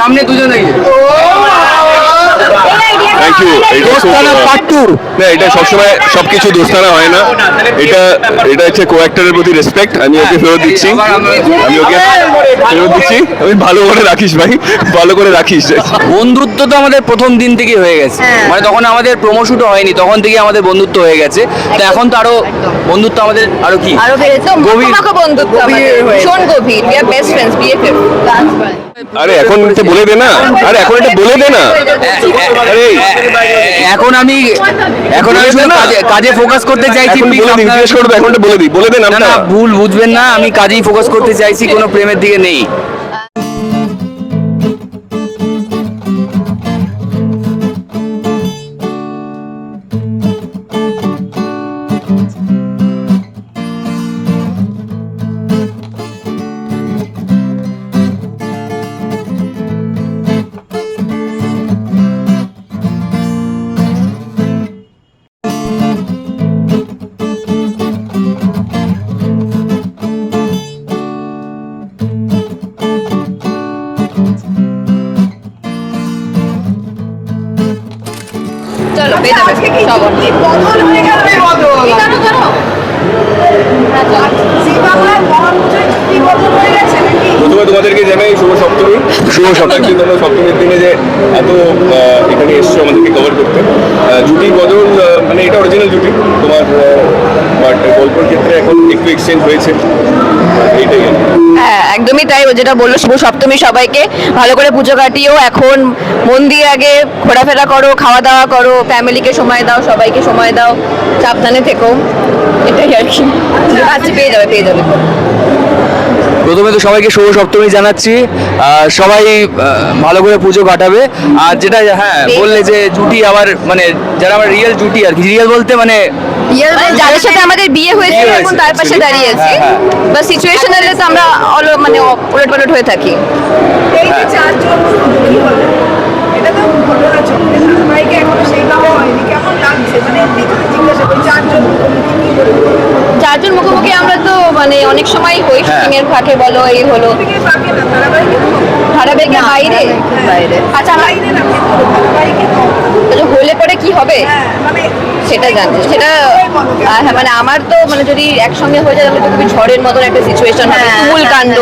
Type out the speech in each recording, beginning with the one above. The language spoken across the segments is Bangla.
সামনে দুজন দেখি thank you Dostana part two না এটা সবসময় সবকিছু দোস্তানা হয় না। এটা এটা হচ্ছে কো অ্যাক্টরের প্রতি রেসপেক্ট আমি ওকে ফেরত দিচ্ছি। আমি ওকে ফেরত দিচ্ছি। আমি ভালো করে রাখিস ভাই। ভালো করে রাখিস। বন্ধুত্ব তো আমাদের প্রথম দিন থেকে হয়ে গেছে। মানে তখন আমাদের প্রমোশুটও হয়নি তখন থেকে আমাদের বন্ধুত্ব হয়ে গেছে। তো এখন তো আরও বন্ধুত্ব আমাদের আরও কি? আরও গভীর। বন্ধুত্ব ভীষণ গভীর। We are best friends BFF আরে এখন এটা বলে দে না। আরে এখন এটা বলে দে না। আরে এখন আমি এখন আমি কাজে কাজে ফোকাস করতে চাইছি জিজ্ঞেস করবে এখন এটা বলে দিই বলে দে না ভুল বুঝবেন না আমি কাজেই ফোকাস করতে চাইছি কোনো প্রেমের দিকে নেই। বদল প্রথমে তোমাদেরকে জানাই শুভ সপ্তমী। শুভ সপ্তমী। তোমরা সপ্তমীর দিনে যে এত এখানে এসছো আমাদেরকে কভার করতে জুটি বদল মানে এটা অরিজিনাল জুটি। তোমার বাট গল্পের ক্ষেত্রে এখন একটু এক্সচেঞ্জ হয়েছে। এইটাই হ্যাঁ একদমই তাই। ও যেটা বলল শুভ সপ্তমী সবাইকে। ভালো করে পুজো কাটিও এখন। মন দিয়ে আগে ঘোরাফেরা করো খাওয়া দাওয়া করো ফ্যামিলিকে সময় দাও সবাইকে সময় দাও সাবধানে থেকো। এটাই আর কি। আচ্ছা পেয়ে যাবে পেয়ে যাবে। প্রথমে তো সবাইকে শুভ সপ্তমী জানাচ্ছি। সবাই ভালো করে পুজো কাটাবে। আর যেটা হ্যাঁ বললে যে জুটি আবার মানে যারা আমার রিয়েল জুটি আর কি রিয়েল বলতে মানে মানে যাদের সাথে আমাদের বিয়ে হয়েছে এখন তার পাশে হ্যাঁ, হ্যাঁ। বা সিচুয়েশনালে তো আমরা অল মানে উলট পালট হয়ে থাকি। এই যে চারজন এটা তো ঘটনা চলছে। সবাইকে এখনও সেইভাবে হয়নি। কেমন লাগছে? মানে জিজ্ঞাসা করি চারজন চারজন মুখোমুখি আমরা তো মানে অনেক সময় হই শুটিং এর ফাঁকে বলো এই হলো ধারাবাহিকের বাইরে বাইরে আচ্ছা হলে পরে কি হবে হ্যাঁ মানে সেটা জানতে সেটা হ্যাঁ, মানে আমার তো মানে যদি একসঙ্গে হয়ে যায় তাহলে তো খুবই ঝড়ের মতন একটা সিচুয়েশন হবে তুমুল কাণ্ড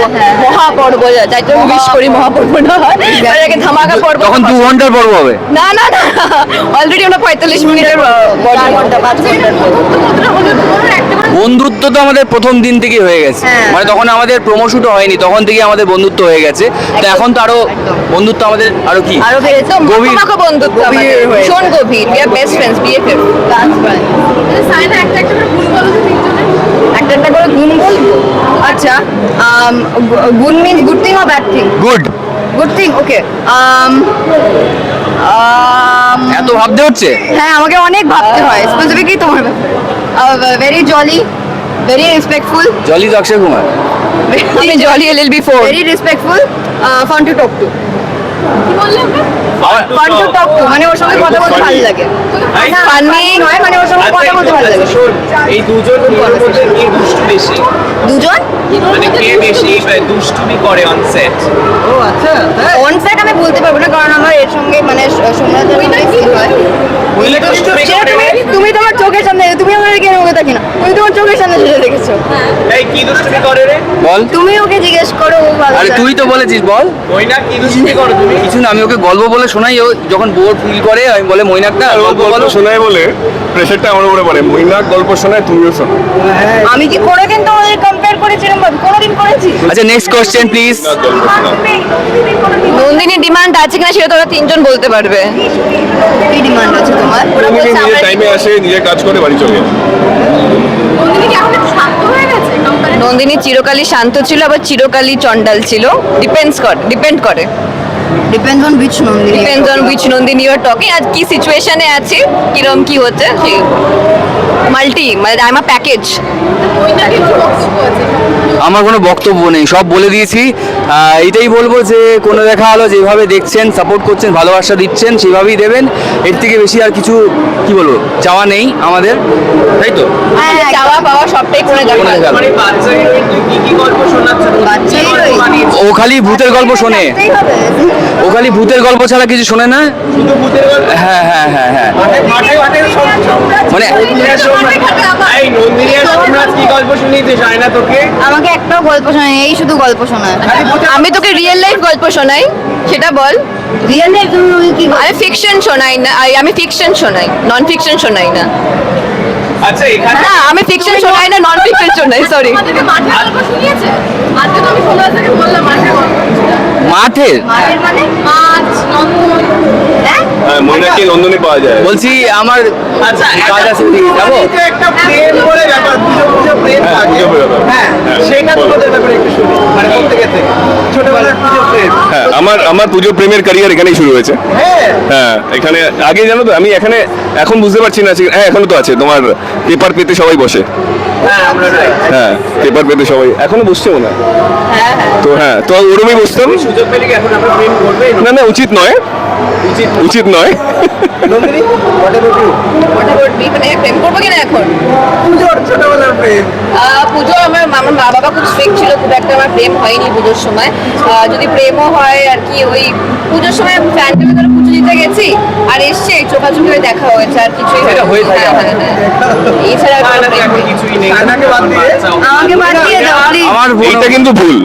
মহাপর্ব যাই তো উইশ করি মহাপর্ব না হয় মানে ধামাকা পর্ব তখন দু ঘণ্টার পর্ব হবে না না না অলরেডি আমরা পঁয়তাল্লিশ মিনিটের চার ঘণ্টা পাঁচ ঘণ্টার বন্ধুত্ব তো আমাদের প্রথম দিন থেকে হয়ে গেছে। হ্যাঁ। মানে তখন আমাদের প্রমোশুটও হয়নি তখন থেকে আমাদের বন্ধুত্ব হয়ে গেছে। তো এখন তো আরও বন্ধুত্ব আমাদের আরও কি? আরও বেড়েছে। গভীর। বন্ধুত্ব আমাদের। গভীর ভীষণ গভীর। We are best friends BFF একটা একটা করে গুণ করে গুণ বলব? আচ্ছা good means good thing or bad thing good good thing okay এত ভাবতে হচ্ছে? হ্যাঁ আমাকে অনেক ভাবতে হয়। স্পেসিফিকলি তোমার very jolly very respectful jolly তো অক্ষয় কুমার। আমি Jolly L L B four very respectful fun to talk to fun to talk to মানে ওর সঙ্গে কথা বলতে ভালো লাগে। ফানি নয় মানে ওর সঙ্গে কথা বলতে ভালো লাগে। এই দুজন মধ্যে কে দুষ্টু বেশি? দুজন? মানে কে বেশি দুষ্টুমি করে অন সেট অন সেট আমি বলতে পারব না কারণ আমার এর সঙ্গে মানে সোমনাথ হয়। তুমি তুমি তোমার চোখের সামনে তুমি আমার কেন ওকে দেখি না তুমি তোমার চোখের সামনে সেটা দেখেছ। এই কি দুষ্টুমি করে রে? বল। তুমি ওকে জিজ্ঞেস করো ও ভালো আরে তুই তো বলেছিস বল। ওই না কি দুষ্টুমি করো তুমি? কিছু না আমি ওকে গল্প বলে শোনাই ও যখন বোর ফিল করে আমি বলে মৈনাকটা আর ও গল্প বলো। শোনায় বলে প্রেশারটা আমার উপরে পড়ে। মৈনাক গল্প শোনায় তুমিও শোনো আমি কি কোনোদিন তোমাদের কম্পেয়ার করেছি এরকম কোনোদিন করেছি? আচ্ছা নেক্সট কোশ্চেন প্লিজ নন্দিনীর ডিমান্ড আছে কিনা সেটা তোরা তিনজন বলতে পারবে। কি ডিমান্ড আছে তোমার? নিজের টাইমে আসে নিজের কাজ করে বাড়ি চলে নন্দিনী চিরকালই শান্ত ছিল আবার চিরকালই চন্ডাল ছিল। ডিপেন্ডস করে ডিপেন্ড করে। Depends on which Nandini. Depends on which Nandini you are talking আজ কি সিচুয়েশনে আছি? কিরম কি হচ্ছে? সেই মাল্টি মানে আই এম আ প্যাকেজ আমার কোনো বক্তব্য নেই সব বলে দিয়েছি। এটাই বলব যে কোনো দেখা হলো যেভাবে দেখছেন সাপোর্ট করছেন ভালোবাসা দিচ্ছেন সেভাবেই দেবেন। এর থেকে বেশি আর কিছু কি বলব চাওয়া নেই আমাদের। তাই তো? চাওয়া পাওয়া সবটাই করে। মানে? ও খালি ভূতের গল্প শোনে। ও খালি ভূতের গল্প ছাড়া কিছু শোনে না? শুধু ভূতের গল্প? হ্যাঁ হ্যাঁ হ্যাঁ হ্যাঁ। মানে আমাকে একটাও গল্প শোনায় এই শুধু গল্প শোনায়। আমি তোকে রিয়েল লাইফ গল্প শোনাই সেটা বল। রিয়েল লাইফ কি আমি ফিকশন শোনাই না আমি ফিকশন শোনাই নন ফিকশন শোনাই না। আচ্ছা এখানে না আমি ফিকশন শোনাই না নন ফিকশন শোনাই সরি হ্যাঁ মাঠের মানে মৈনাকে নন্দনে হ্যাঁ? পাওয়া যায়। বলছি আমার আচ্ছা, কাজ আছে যাব? হ্যাঁ, সেটা তোমাদের ব্যাপারে একটু শুনি। মানে প্রত্যেকের ছোটবেলার হ্যাঁ আমার আমার পুজো প্রেমের ক্যারিয়ার এখানেই শুরু হয়েছে। হ্যাঁ। হ্যাঁ এখানে আগে জানো তো আমি এখানে এখন বুঝতে পারছি না হ্যাঁ এখনও তো আছে তোমার পেপার পেতে সবাই বসে। হ্যাঁ হ্যাঁ পেপার পেতে সবাই এখনও বসছে মনে হয়। তো হ্যাঁ তো ওরমই বসতাম। না না উচিত নয়। উচিত নয়। Nandini what about you What about me? মানে প্রেম করব কিনা এখন পুজোর ছোটবেলার প্রেম আহ, পুজো আমার আমার মা বাবা খুব স্ট্রিক্ট ছিল খুব একটা আমার প্রেম হয়নি পুজোর সময়। যদি প্রেমও হয় আর কি ওই পুজোর সময় ফ্যান্ডেমে ধরে পুজো দিতে গেছি আর এসছে চোখাচোখি হয়ে দেখা হয়েছে আর কিছুই হ্যাঁ, হ্যাঁ, হ্যাঁ। এছাড়া আমাকে বাদ দিয়ে দাও প্লিজ আমার ভুলটা কিন্তু ভুল।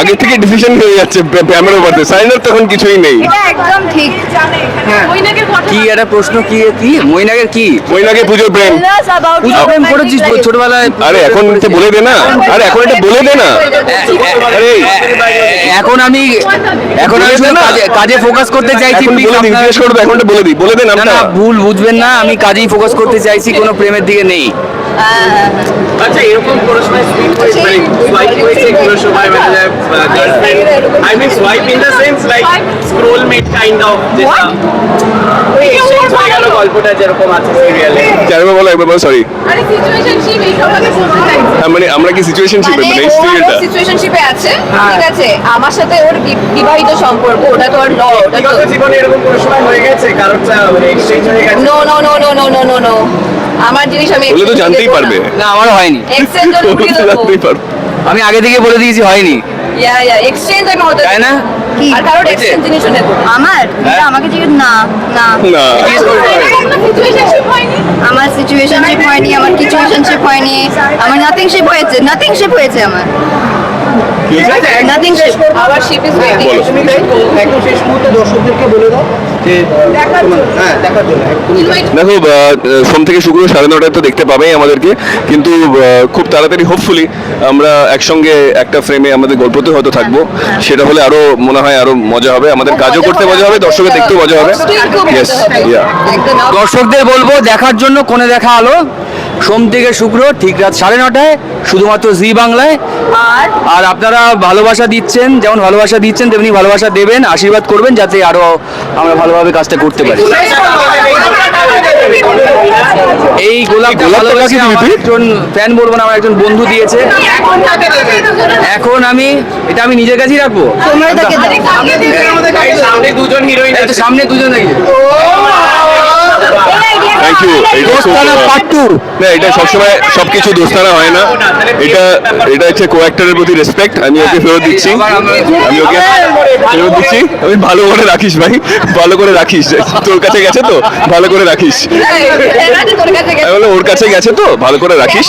আগে থেকে ডিসিশন হয়ে যাচ্ছে প্যামের উপরে সাইনার তখন কিছুই নেই। এটা একদম ঠিক। জানে এখানে। কি একটা প্রশ্ন কি কি? মইনাগের কি? ময়নাকে পুজোর প্রেম। পুজো প্রেম করেছিস ছোটবেলায় আরে এখন এটা বলে দে না। আরে এখন এটা বলে দে না। আরে এখন আমি এখন আমি শুধু কাজে কাজে ফোকাস করতে চাইছি জিজ্ঞেস করবে এখন এটা বলে দিই বলে দে না ভুল বুঝবেন না আমি কাজেই ফোকাস করতে চাইছি কোনো প্রেমের দিকে নেই। আচ্ছা এরকম কোনো সুইপ হয়েছে? মানে সোয়াইপ হয়েছে কোনো সময়? মানে girlfriend I mean swipe in the sense like scroll kind of যেটা মানে, মানে আমরা কি সিচুয়েশনশিপে মানে আছে ঠিক আছে? আমার সাথে ওর বিবাহিত সম্পর্ক ওটা তো আর ওটা তো জীবনে এরকম হয়ে গেছে? নো আমার জিনিস আমি বলে তো জানতেই না। পারবে। না আমারও হয়নি। এক্সচেঞ্জ জানতেই পারবে। আমি আগে থেকে বলে দিয়েছি হয়নি। ইয়া ইয়া এক্সচেঞ্জ আমি হতে তাই না? কি? আর কারোর এক্সচেঞ্জ জিনিসও নেব আমার? আমাকে জিজ্ঞেস না না। না। আমার সিচুয়েশনশিপ হয়নি। আমার কিছুয়েশনশিপ হয়নি আমার নাথিং শিপ হয়েছে নাথিং শিপ হয়েছে আমার। নাথিং শিপ আবার শিপ ইজ ওয়েটিং তুমি একদম শেষ মুহূর্তে দর্শকদেরকে বলে দাও যে দেখার জন্য। হ্যাঁ জন্য দেখো সোম থেকে শুক্র সাড়ে নটায় তো দেখতে পাবেই আমাদেরকে কিন্তু খুব তাড়াতাড়ি হোপফুলি আমরা একসঙ্গে একটা ফ্রেমে আমাদের গল্পতে হয়তো থাকব। সেটা হলে আরও মনে হয় আরও মজা হবে। আমাদের কাজও করতে মজা হবে দর্শকের দেখতেও মজা হবে। ইয়েস ইয়া দর্শকদের বলব দেখার জন্য কোনে দেখা আলো। সোম থেকে শুক্র ঠিক রাত সাড়ে নটায় শুধুমাত্র জি বাংলায়। আর? আর আপনারা ভালোবাসা দিচ্ছেন যেমন ভালোবাসা দিচ্ছেন তেমনি ভালোবাসা দেবেন আশীর্বাদ করবেন যাতে আরও আমরা ভালোভাবে কাজটা করতে পারি। এই তুই? একজন ফ্যান বলব না আমার একজন বন্ধু দিয়েছে। এখন আমি এটা আমি নিজের কাছেই রাখব। দাও। সামনে দুজন হিরোইন সামনে দুজন থ্যাংক ইউ এটা না সবসময় সবকিছু দোস্তানা হয় না এটা এটা হচ্ছে কো অ্যাক্টরের প্রতি রেসপেক্ট আমি ওকে ফেরত দিচ্ছি আমি ওকে ফেরত দিচ্ছি আমি ভালো করে রাখিস ভাই ভালো করে রাখিস তোর কাছে গেছে তো ভালো করে রাখিস আমি বললাম, ওর কাছে গেছে তো ভালো করে রাখিস